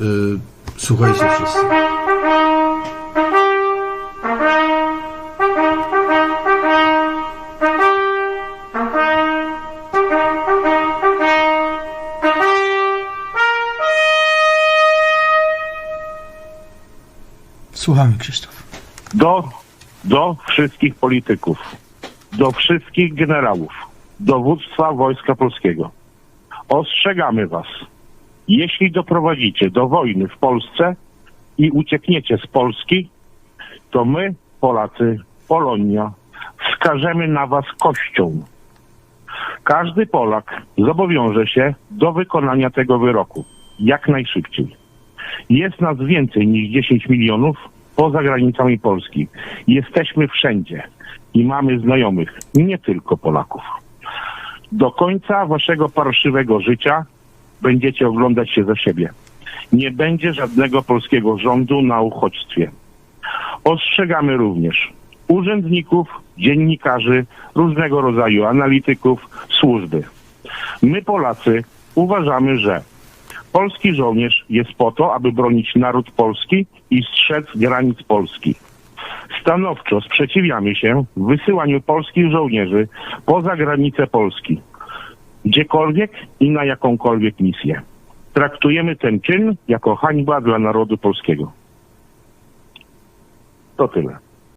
Y, Słuchajcie wszyscy. Słuchamy, Krzysztof. do, do wszystkich polityków, do wszystkich generałów, dowództwa Wojska Polskiego. Ostrzegamy Was, jeśli doprowadzicie do wojny w Polsce i uciekniecie z Polski, to my, Polacy, Polonia, wskażemy na Was kością. Każdy Polak zobowiąże się do wykonania tego wyroku jak najszybciej. Jest nas więcej niż 10 milionów poza granicami Polski. Jesteśmy wszędzie i mamy znajomych, nie tylko Polaków. Do końca waszego parszywego życia będziecie oglądać się za siebie. Nie będzie żadnego polskiego rządu na uchodźstwie. Ostrzegamy również urzędników, dziennikarzy, różnego rodzaju analityków, służby. My Polacy uważamy, że Polski żołnierz jest po to, aby bronić naród polski i strzec granic Polski. Stanowczo sprzeciwiamy się wysyłaniu polskich żołnierzy poza granice Polski, gdziekolwiek i na jakąkolwiek misję. Traktujemy ten czyn jako hańba dla narodu polskiego. To tyle.